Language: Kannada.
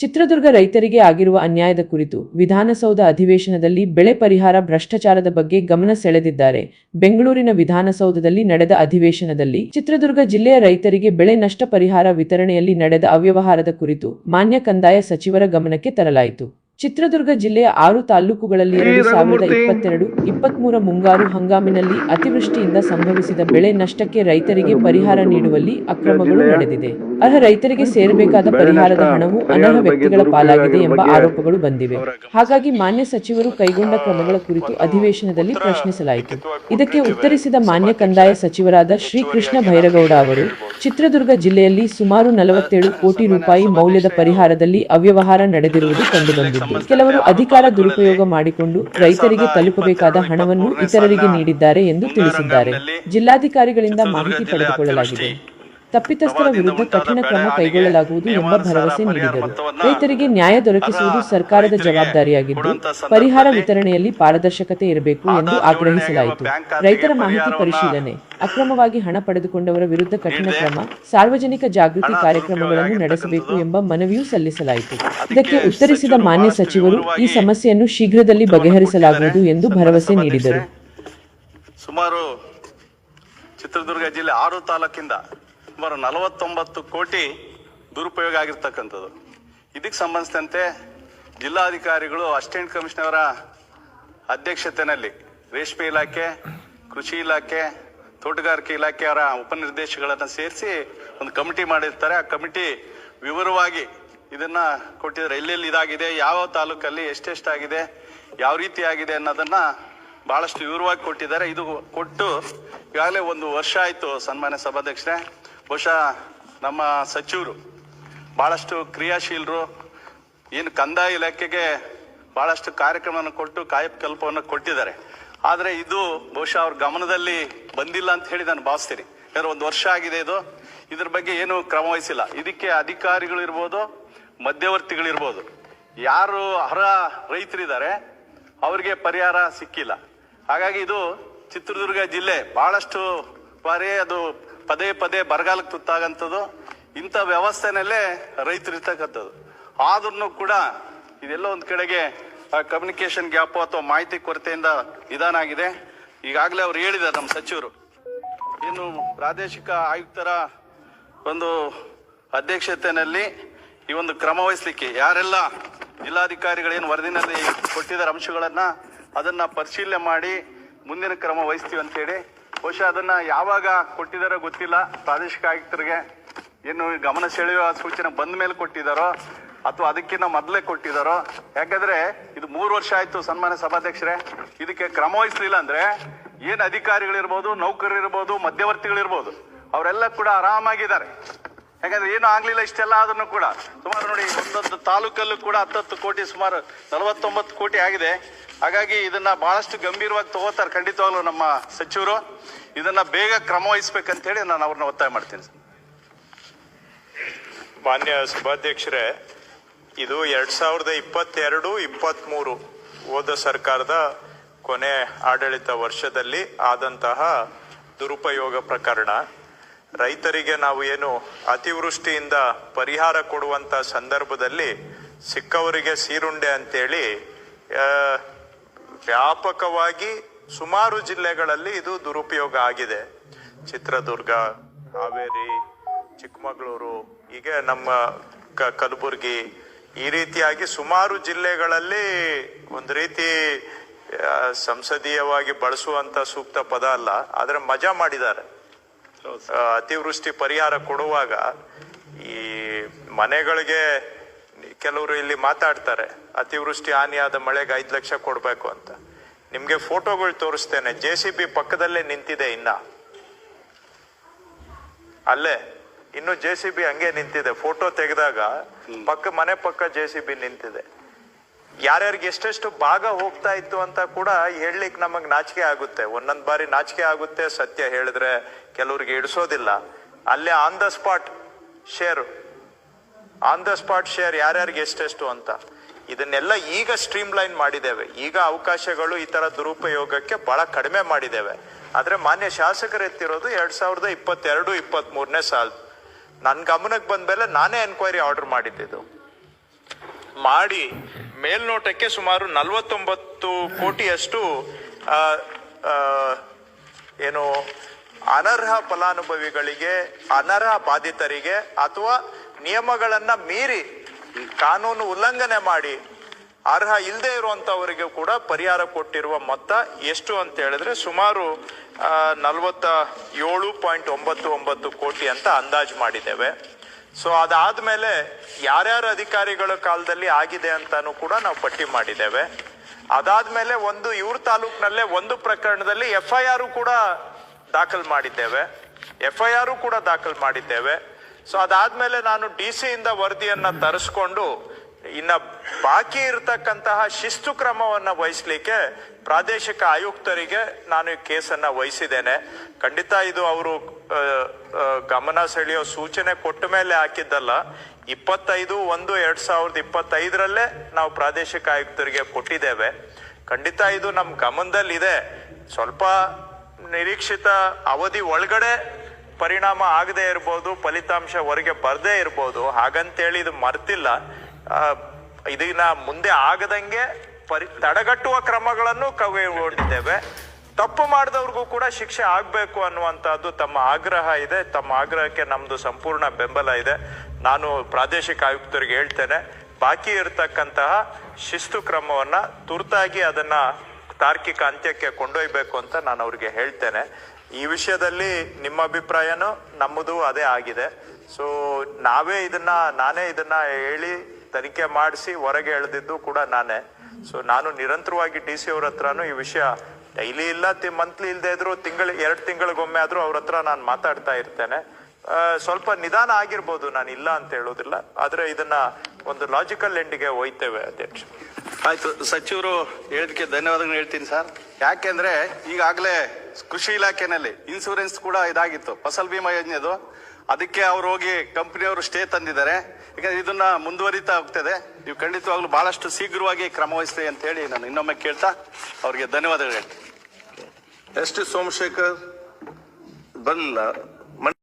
ಚಿತ್ರದುರ್ಗ ರೈತರಿಗೆ ಆಗಿರುವ ಅನ್ಯಾಯದ ಕುರಿತು ವಿಧಾನಸೌಧ ಅಧಿವೇಶನದಲ್ಲಿ ಬೆಳೆ ಪರಿಹಾರ ಭ್ರಷ್ಟಾಚಾರದ ಬಗ್ಗೆ ಗಮನ ಸೆಳೆದಿದ್ದಾರೆ. ಬೆಂಗಳೂರಿನ ವಿಧಾನಸೌಧದಲ್ಲಿ ನಡೆದ ಅಧಿವೇಶನದಲ್ಲಿ ಚಿತ್ರದುರ್ಗ ಜಿಲ್ಲೆಯ ರೈತರಿಗೆ ಬೆಳೆ ನಷ್ಟ ಪರಿಹಾರ ವಿತರಣೆಯಲ್ಲಿ ನಡೆದ ಅವ್ಯವಹಾರದ ಕುರಿತು ಮಾನ್ಯ ಕಂದಾಯ ಸಚಿವರ ಗಮನಕ್ಕೆ ತರಲಾಯಿತು. ಚಿತ್ರದುರ್ಗ ಜಿಲ್ಲೆಯ ಆರು ತಾಲೂಕುಗಳಲ್ಲಿ ಎರಡು ಸಾವಿರದ ಇಪ್ಪತ್ತೆರಡು ಇಪ್ಪತ್ಮೂರ ಮುಂಗಾರು ಹಂಗಾಮಿನಲ್ಲಿ ಅತಿವೃಷ್ಟಿಯಿಂದ ಸಂಭವಿಸಿದ ಬೆಳೆ ನಷ್ಟಕ್ಕೆ ರೈತರಿಗೆ ಪರಿಹಾರ ನೀಡುವಲ್ಲಿ ಅಕ್ರಮಗಳು ನಡೆದಿದೆ. ಅರ್ಹ ರೈತರಿಗೆ ಸೇರಬೇಕಾದ ಪರಿಹಾರದ ಹಣವು ಅನರ್ಹ ವ್ಯಕ್ತಿಗಳ ಪಾಲಾಗಿದೆ ಎಂಬ ಆರೋಪಗಳು ಬಂದಿವೆ. ಹಾಗಾಗಿ ಮಾನ್ಯ ಸಚಿವರು ಕೈಗೊಂಡ ಕ್ರಮಗಳ ಕುರಿತು ಅಧಿವೇಶನದಲ್ಲಿ ಪ್ರಶ್ನಿಸಲಾಯಿತು. ಇದಕ್ಕೆ ಉತ್ತರಿಸಿದ ಮಾನ್ಯ ಕಂದಾಯ ಸಚಿವರಾದ ಶ್ರೀಕೃಷ್ಣ ಭೈರಗೌಡ ಅವರು ಚಿತ್ರದುರ್ಗ ಜಿಲ್ಲೆಯಲ್ಲಿ ಸುಮಾರು ನಲವತ್ತೇಳು ಕೋಟಿ ರೂಪಾಯಿ ಮೌಲ್ಯದ ಪರಿಹಾರದಲ್ಲಿ ಅವ್ಯವಹಾರ ನಡೆದಿರುವುದು ಕಂಡುಬಂದಿದ್ದು, ಕೆಲವರು ಅಧಿಕಾರ ದುರುಪಯೋಗ ಮಾಡಿಕೊಂಡು ರೈತರಿಗೆ ತಲುಪಬೇಕಾದ ಹಣವನ್ನು ಇತರರಿಗೆ ನೀಡಿದ್ದಾರೆ ಎಂದು ತಿಳಿಸಿದ್ದಾರೆ. ಜಿಲ್ಲಾಧಿಕಾರಿಗಳಿಂದ ಮಾಹಿತಿ ಪಡೆದುಕೊಳ್ಳಲಾಗಿದೆ. ತಪ್ಪಿತಸ್ಥರ ವಿರುದ್ಧ ಕಠಿಣ ಕ್ರಮ ಕೈಗೊಳ್ಳಲಾಗುವುದು ಎಂಬ ಭರವಸೆ ನೀಡಿದರು. ರೈತರಿಗೆ ನ್ಯಾಯ ದೊರಕಿಸುವುದು ಸರ್ಕಾರದ ಜವಾಬ್ದಾರಿಯಾಗಿದ್ದು ಪರಿಹಾರ ವಿತರಣೆಯಲ್ಲಿ ಪಾರದರ್ಶಕತೆ ಇರಬೇಕು ಎಂದು ಆಗ್ರಹಿಸಲಾಯಿತು. ರೈತರ ಮಾಹಿತಿ ಪರಿಶೀಲನೆ ಅಕ್ರಮವಾಗಿ ಹಣ ಪಡೆದುಕೊಂಡವರ ವಿರುದ್ಧ ಕಠಿಣ ಕ್ರಮ ಸಾರ್ವಜನಿಕ ಜಾಗೃತಿ ಕಾರ್ಯಕ್ರಮಗಳನ್ನು ನಡೆಸಬೇಕು ಎಂಬ ಮನವಿಯೂ ಸಲ್ಲಿಸಲಾಯಿತು. ಇದಕ್ಕೆ ಉತ್ತರಿಸಿದ ಮಾನ್ಯ ಸಚಿವರು ಈ ಸಮಸ್ಯೆಯನ್ನು ಶೀಘ್ರದಲ್ಲಿ ಬಗೆಹರಿಸಲಾಗುವುದು ಎಂದು ಭರವಸೆ ನೀಡಿದರು. ಸುಮಾರು ಚಿತ್ರದುರ್ಗ ಜಿಲ್ಲೆ ಆರು ತಾಲೂಕಿಂದ ಸುಮಾರು ನಲವತ್ತೊಂಬತ್ತು ಕೋಟಿ ದುರುಪಯೋಗ ಆಗಿರ್ತಕ್ಕಂಥದ್ದು. ಇದಕ್ಕೆ ಸಂಬಂಧಿಸಿದಂತೆ ಜಿಲ್ಲಾಧಿಕಾರಿಗಳು ಅಸಿಸ್ಟೆಂಟ್ ಕಮಿಷನರ ಅಧ್ಯಕ್ಷತೆಯಲ್ಲಿ ರೇಷ್ಮೆ ಇಲಾಖೆ, ಕೃಷಿ ಇಲಾಖೆ, ತೋಟಗಾರಿಕೆ ಇಲಾಖೆಯವರ ಉಪನಿರ್ದೇಶಗಳನ್ನು ಸೇರಿಸಿ ಒಂದು ಕಮಿಟಿ ಮಾಡಿರ್ತಾರೆ. ಆ ಕಮಿಟಿ ವಿವರವಾಗಿ ಇದನ್ನ ಕೊಟ್ಟಿದ್ದಾರೆ. ಎಲ್ಲೆಲ್ಲಿ ಇದಾಗಿದೆ, ಯಾವ ತಾಲೂಕಲ್ಲಿ ಎಷ್ಟೆಷ್ಟಾಗಿದೆ, ಯಾವ ರೀತಿ ಆಗಿದೆ ಅನ್ನೋದನ್ನ ಬಹಳಷ್ಟು ವಿವರವಾಗಿ ಕೊಟ್ಟಿದ್ದಾರೆ. ಇದು ಕೊಟ್ಟು ಈಗಾಗಲೇ ಒಂದು ವರ್ಷ ಆಯಿತು ಸನ್ಮಾನ್ಯ ಸಭಾಧ್ಯಕ್ಷರೇ. ಬಹುಶಃ ನಮ್ಮ ಸಚಿವರು ಬಹಳಷ್ಟು ಕ್ರಿಯಾಶೀಲರು ಏನು ಕಂದಾಯ ಇಲಾಖೆಗೆ ಬಹಳಷ್ಟು ಕಾರ್ಯಕ್ರಮವನ್ನು ಕೊಟ್ಟು ಕಾಯಕಲ್ಪವನ್ನು ಕೊಟ್ಟಿದ್ದಾರೆ. ಆದರೆ ಇದು ಬಹುಶಃ ಅವ್ರ ಗಮನದಲ್ಲಿ ಬಂದಿಲ್ಲ ಅಂತ ಹೇಳಿ ನಾನು ಭಾವಿಸ್ತೀನಿ. ಯಾಕಂದ್ರೆ ಒಂದು ವರ್ಷ ಆಗಿದೆ ಇದು. ಇದ್ರ ಬಗ್ಗೆ ಏನು ಕ್ರಮ ವಹಿಸಿಲ್ಲ. ಇದಕ್ಕೆ ಅಧಿಕಾರಿಗಳಿರ್ಬೋದು ಮಧ್ಯವರ್ತಿಗಳಿರ್ಬೋದು ಯಾರು ಅರ್ಹ ರೈತರಿದ್ದಾರೆ, ಅವರಿಗೆ ಪರಿಹಾರ ಸಿಕ್ಕಿಲ್ಲ. ಹಾಗಾಗಿ ಇದು ಚಿತ್ರದುರ್ಗ ಜಿಲ್ಲೆ ಬಹಳಷ್ಟು ಬಾರಿ ಅದು ಪದೇ ಪದೇ ಬರಗಾಲಕ್ಕೆ ತುತ್ತಾಗಂಥದ್ದು, ಇಂಥ ವ್ಯವಸ್ಥೆನಲ್ಲೇ ರೈತರು ಇರ್ತಕ್ಕಂಥದ್ದು. ಆದ್ರೂ ಕೂಡ ಇದೆಲ್ಲ ಒಂದು ಕಡೆಗೆ ಕಮ್ಯುನಿಕೇಶನ್ ಗ್ಯಾಪ್ ಅಥವಾ ಮಾಹಿತಿ ಕೊರತೆಯಿಂದ ನಿಧಾನ ಆಗಿದೆ. ಈಗಾಗಲೇ ಅವ್ರು ಹೇಳಿದ್ದಾರೆ ನಮ್ಮ ಸಚಿವರು. ಇನ್ನು ಪ್ರಾದೇಶಿಕ ಆಯುಕ್ತರ ಒಂದು ಅಧ್ಯಕ್ಷತೆಯಲ್ಲಿ ಈ ಒಂದು ಕ್ರಮ ವಹಿಸ್ಲಿಕ್ಕೆ ಯಾರೆಲ್ಲ ಜಿಲ್ಲಾಧಿಕಾರಿಗಳೇನು ವರದಿನಲ್ಲಿ ಕೊಟ್ಟಿದ್ದಾರೆ ಅಂಶಗಳನ್ನು ಅದನ್ನು ಪರಿಶೀಲನೆ ಮಾಡಿ ಮುಂದಿನ ಕ್ರಮ ವಹಿಸ್ತೀವಿ ಅಂತೇಳಿ ಬಹುಶಃ ಅದನ್ನ ಯಾವಾಗ ಕೊಟ್ಟಿದಾರೋ ಗೊತ್ತಿಲ್ಲ. ಪ್ರಾದೇಶಿಕ ಆಯುಕ್ತರಿಗೆ ಏನು ಗಮನ ಸೆಳೆಯುವ ಸೂಚನೆ ಬಂದ ಮೇಲೆ ಕೊಟ್ಟಿದ್ದಾರೋ ಅಥವಾ ಅದಕ್ಕಿಂತ ಮೊದಲೇ ಕೊಟ್ಟಿದ್ದಾರೋ ಯಾಕಂದ್ರೆ ಇದು ಮೂರು ವರ್ಷ ಆಯ್ತು ಸನ್ಮಾನ್ಯ ಸಭಾಧ್ಯಕ್ಷರೇ. ಇದಕ್ಕೆ ಕ್ರಮ ವಹಿಸಲಿಲ್ಲ ಅಂದ್ರೆ ಏನು ಅಧಿಕಾರಿಗಳಿರ್ಬೋದು, ನೌಕರರಿರ್ಬೋದು, ಮಧ್ಯವರ್ತಿಗಳಿರ್ಬೋದು, ಅವರೆಲ್ಲ ಕೂಡ ಆರಾಮಾಗಿದ್ದಾರೆ. ಯಾಕಂದ್ರೆ ಏನು ಆಗ್ಲಿಲ್ಲ ಇಷ್ಟೆಲ್ಲ ಆದ್ರೂ ಕೂಡ. ಸುಮಾರು ನೋಡಿ, ಒಂದೊಂದು ತಾಲೂಕಲ್ಲೂ ಕೂಡ ಹತ್ತತ್ತು ಕೋಟಿ, ಸುಮಾರು ನಲವತ್ತೊಂಬತ್ತು ಕೋಟಿ ಆಗಿದೆ. ಹಾಗಾಗಿ ಇದನ್ನ ಬಹಳಷ್ಟು ಗಂಭೀರವಾಗಿ ತಗೋತಾರೆ ಖಂಡಿತವಾಗ್ಲೂ ನಮ್ಮ ಸಚಿವರು. ಇದನ್ನ ಬೇಗ ಕ್ರಮ ವಹಿಸ್ಬೇಕಂತ ಹೇಳಿ ನಾನು ಅವ್ರನ್ನ ಒತ್ತಾಯ ಮಾಡ್ತೀನಿ. ಮಾನ್ಯ ಸಭಾಧ್ಯಕ್ಷರೇ, ಇದು ಎರಡ್ ಸಾವಿರದ ಇಪ್ಪತ್ತೆರಡು ಇಪ್ಪತ್ತ್ಮೂರು ಹೋದ ಸರ್ಕಾರದ ಕೊನೆ ಆಡಳಿತ ವರ್ಷದಲ್ಲಿ ಆದಂತಹ ದುರುಪಯೋಗ ಪ್ರಕರಣ. ರೈತರಿಗೆ ನಾವು ಏನು ಅತಿವೃಷ್ಟಿಯಿಂದ ಪರಿಹಾರ ಕೊಡುವಂತ ಸಂದರ್ಭದಲ್ಲಿ ಸಿಕ್ಕವರಿಗೆ ಸೀರುಂಡೆ ಅಂತೇಳಿ ವ್ಯಾಪಕವಾಗಿ ಸುಮಾರು ಜಿಲ್ಲೆಗಳಲ್ಲಿ ಇದು ದುರುಪಯೋಗ ಆಗಿದೆ. ಚಿತ್ರದುರ್ಗ, ಹಾವೇರಿ, ಚಿಕ್ಕಮಗಳೂರು, ಹೀಗೆ ನಮ್ಮ ಕ- ಕಲಬುರ್ಗಿ ಈ ರೀತಿಯಾಗಿ ಸುಮಾರು ಜಿಲ್ಲೆಗಳಲ್ಲಿ ಒಂದು ರೀತಿ ಸಂಸದೀಯವಾಗಿ ಬಳಸುವಂತ ಸೂಕ್ತ ಪದ ಅಲ್ಲ, ಆದರೆ ಮಜಾ ಮಾಡಿದ್ದಾರೆ. ಅತಿವೃಷ್ಟಿ ಪರಿಹಾರ ಕೊಡುವಾಗ ಈ ಮನೆಗಳಿಗೆ ಕೆಲವರು ಇಲ್ಲಿ ಮಾತಾಡ್ತಾರೆ ಅತಿವೃಷ್ಟಿ ಹಾನಿಯಾದ ಮಳೆಗೆ ಐದು ಲಕ್ಷ ಕೊಡಬೇಕು ಅಂತ. ನಿಮಗೆ ಫೋಟೋಗಳು ತೋರಿಸ್ತೇನೆ ಜೆ ಸಿ ಬಿ ಪಕ್ಕದಲ್ಲೇ ನಿಂತಿದೆ ಇನ್ನ. ಅಲ್ಲೇ ಇನ್ನು ಜೆ ಸಿ ಬಿ ಹಂಗೆ ನಿಂತಿದೆ ಫೋಟೋ ತೆಗೆದಾಗ ಪಕ್ಕ ಮನೆ ಪಕ್ಕ ಜೆ ಸಿ ಬಿ ನಿಂತಿದೆ. ಯಾರ್ಯಾರಿಗೆ ಎಷ್ಟೆಷ್ಟು ಭಾಗ ಹೋಗ್ತಾ ಇತ್ತು ಅಂತ ಕೂಡ ಹೇಳಲಿಕ್ಕೆ ನಮಗೆ ನಾಚಿಕೆ ಆಗುತ್ತೆ. ಒಂದೊಂದ್ ಬಾರಿ ನಾಚಿಕೆ ಆಗುತ್ತೆ, ಸತ್ಯ ಹೇಳಿದ್ರೆ ಕೆಲವ್ರಿಗೆ ಇಡಿಸೋದಿಲ್ಲ ಅಲ್ಲೇ on the spot share on the spot share ಯಾರ್ಯಾರಿಗೆ ಎಷ್ಟೆಷ್ಟು ಅಂತ. ಇದನ್ನೆಲ್ಲ ಈಗ ಸ್ಟ್ರೀಮ್ ಲೈನ್ ಮಾಡಿದ್ದೇವೆ. ಈಗ ಅವಕಾಶಗಳು ಈ ತರ ದುರುಪಯೋಗಕ್ಕೆ ಬಹಳ ಕಡಿಮೆ ಮಾಡಿದ್ದೇವೆ. ಆದ್ರೆ ಮಾನ್ಯ ಶಾಸಕರು ಎತ್ತಿರೋದು ಎರಡ್ ಸಾವಿರದ ಇಪ್ಪತ್ತೆರಡು ಇಪ್ಪತ್ತ್ ಮೂರನೇ ಸಾಲ್. ನನ್ ಗಮನಕ್ಕೆ ಬಂದ ಮೇಲೆ ನಾನೇ ಎನ್ಕ್ವೈರಿ ಆರ್ಡರ್ ಮಾಡಿದ್ದಿದ್ದು ಮಾಡಿ ಮೇಲ್ನೋಟಕ್ಕೆ ಸುಮಾರು ನಲವತ್ತೊಂಬತ್ತು ಕೋಟಿಯಷ್ಟು ಏನು ಅನರ್ಹ ಫಲಾನುಭವಿಗಳಿಗೆ, ಅನರ್ಹ ಬಾಧಿತರಿಗೆ ಅಥವಾ ನಿಯಮಗಳನ್ನು ಮೀರಿ ಕಾನೂನು ಉಲ್ಲಂಘನೆ ಮಾಡಿ ಅರ್ಹ ಇಲ್ಲದೆ ಇರುವಂತವರಿಗೆ ಕೂಡ ಪರಿಹಾರ ಕೊಟ್ಟಿರುವ ಮೊತ್ತ ಎಷ್ಟು ಅಂತ ಹೇಳಿದ್ರೆ ಸುಮಾರು ನಲವತ್ತ ಏಳು ಪಾಯಿಂಟ್ ಒಂಬತ್ತು ಒಂಬತ್ತು ಕೋಟಿ ಅಂತ ಅಂದಾಜು ಮಾಡಿದ್ದೇವೆ. ಸೊ ಅದಾದ್ಮೇಲೆ ಯಾರ್ಯಾರ ಅಧಿಕಾರಿಗಳ ಕಾಲದಲ್ಲಿ ಆಗಿದೆ ಅಂತಾನು ಕೂಡ ನಾವು ಪಟ್ಟಿ ಮಾಡಿದ್ದೇವೆ. ಅದಾದ್ಮೇಲೆ ಒಂದು ಇವ್ರ ತಾಲೂಕಿನಲ್ಲೇ ಒಂದು ಪ್ರಕರಣದಲ್ಲಿ ಎಫ್ ಐ ಆರು ಕೂಡ ದಾಖಲು ಮಾಡಿದ್ದೇವೆ. ಎಫ್ ಐ ಆರು ಕೂಡ ದಾಖಲು ಮಾಡಿದ್ದೇವೆ. ಸೊ ಅದಾದ್ಮೇಲೆ ನಾನು ಡಿ ಸಿಯಿಂದ ವರದಿಯನ್ನ ತರಿಸ್ಕೊಂಡು ಇನ್ನ ಬಾಕಿ ಇರತಕ್ಕಂತಹ ಶಿಸ್ತು ಕ್ರಮವನ್ನ ವಹಿಸ್ಲಿಕ್ಕೆ ಪ್ರಾದೇಶಿಕ ಆಯುಕ್ತರಿಗೆ ನಾನು ಈ ಕೇಸನ್ನ ವಹಿಸಿದ್ದೇನೆ. ಖಂಡಿತ ಇದು ಅವರು ಗಮನ ಸೆಳೆಯೋ ಸೂಚನೆ ಕೊಟ್ಟ ಮೇಲೆ ಹಾಕಿದ್ದಲ್ಲ. ಇಪ್ಪತ್ತೈದು ಒಂದು ಎರಡ್ ಸಾವಿರದ ಇಪ್ಪತ್ತೈದರಲ್ಲೇ ನಾವು ಪ್ರಾದೇಶಿಕ ಆಯುಕ್ತರಿಗೆ ಕೊಟ್ಟಿದ್ದೇವೆ. ಖಂಡಿತ ಇದು ನಮ್ಮ ಗಮನದಲ್ಲಿದೆ. ಸ್ವಲ್ಪ ನಿರೀಕ್ಷಿತ ಅವಧಿ ಒಳಗಡೆ ಪರಿಣಾಮ ಆಗದೆ ಇರ್ಬೋದು, ಫಲಿತಾಂಶ ಹೊರಗೆ ಬರದೇ ಇರ್ಬೋದು. ಹಾಗಂತೇಳಿ ಇದು ಮರ್ತಿಲ್ಲ. ಇದನ್ನ ಮುಂದೆ ಆಗದಂಗೆ ಪರಿ, ತಡೆಗಟ್ಟುವ ಕ್ರಮಗಳನ್ನು ಕೈಗೊಂಡಿದ್ದೇವೆ ತಪ್ಪು ಮಾಡಿದವ್ರಿಗೂ ಕೂಡ ಶಿಕ್ಷೆ ಆಗಬೇಕು ಅನ್ನುವಂಥದ್ದು ತಮ್ಮ ಆಗ್ರಹ ಇದೆ. ತಮ್ಮ ಆಗ್ರಹಕ್ಕೆ ನಮ್ದು ಸಂಪೂರ್ಣ ಬೆಂಬಲ ಇದೆ. ನಾನು ಪ್ರಾದೇಶಿಕ ಆಯುಕ್ತರಿಗೆ ಹೇಳ್ತೇನೆ, ಬಾಕಿ ಇರತಕ್ಕಂತಹ ಶಿಸ್ತು ಕ್ರಮವನ್ನ ತುರ್ತಾಗಿ ಅದನ್ನ ತಾರ್ಕಿಕ ಅಂತ್ಯಕ್ಕೆ ಕೊಂಡೊಯ್ಬೇಕು ಅಂತ ನಾನು ಅವ್ರಿಗೆ ಹೇಳ್ತೇನೆ. ಈ ವಿಷಯದಲ್ಲಿ ನಿಮ್ಮ ಅಭಿಪ್ರಾಯನೂ ನಮ್ಮದು ಅದೇ ಆಗಿದೆ. ಸೊ ನಾವೇ ಇದನ್ನ, ನಾನೇ ಇದನ್ನ ಹೇಳಿ ತನಿಖೆ ಮಾಡಿಸಿ ಹೊರಗೆ ಎಳೆದಿದ್ದು ಕೂಡ ನಾನೇ. ಸೊ ನಾನು ನಿರಂತರವಾಗಿ ಡಿ ಸಿ ಅವ್ರ ಹತ್ರನೂ ಈ ವಿಷಯ ಡೈಲಿ ಇಲ್ಲ ಮಂತ್ಲಿ ಇಲ್ಲದೆ ಇದ್ರು ತಿಂಗಳ, ಎರಡು ತಿಂಗಳಿಗೊಮ್ಮೆ ಆದರೂ ಅವ್ರ ಹತ್ರ ನಾನು ಮಾತಾಡ್ತಾ ಇರ್ತೇನೆ. ಸ್ವಲ್ಪ ನಿಧಾನ ಆಗಿರ್ಬೋದು, ನಾನು ಇಲ್ಲ ಅಂತ ಹೇಳೋದಿಲ್ಲ. ಆದರೆ ಇದನ್ನ ಒಂದು ಲಾಜಿಕಲ್ ಎಂಡಿಗೆ ಒಯ್ತೇವೆ ಅಧ್ಯಕ್ಷ. ಆಯ್ತು, ಸಚಿವರು ಹೇಳಿದಕ್ಕೆ ಧನ್ಯವಾದಗಳು ಹೇಳ್ತೀನಿ ಸರ್. ಯಾಕೆಂದ್ರೆ ಈಗಾಗಲೇ ಕೃಷಿ ಇಲಾಖೆನಲ್ಲಿ ಇನ್ಸೂರೆನ್ಸ್ ಕೂಡ ಇದಾಗಿತ್ತು. ಫಸಲ್ ಬಿಮಾ ಯೋಜನೆದು. ಅದಕ್ಕೆ ಅವ್ರು ಹೋಗಿ ಕಂಪ್ನಿಯವರು ಸ್ಟೇ ತಂದಿದ್ದಾರೆ. ಯಾಕಂದ್ರೆ ಇದನ್ನ ಮುಂದುವರಿತಾ ಹೋಗ್ತದೆ. ನೀವು ಖಂಡಿತವಾಗ್ಲೂ ಬಹಳಷ್ಟು ಶೀಘ್ರವಾಗಿ ಕ್ರಮ ವಹಿಸ್ತೀವಿ ಅಂತ ಹೇಳಿ ನಾನು ಇನ್ನೊಮ್ಮೆ ಕೇಳ್ತಾ ಅವ್ರಿಗೆ ಧನ್ಯವಾದಗಳು ಹೇಳ್ತೀನಿ. ಎಸ್ ಟಿ ಸೋಮಶೇಖರ್ ಬರಲಿಲ್ಲ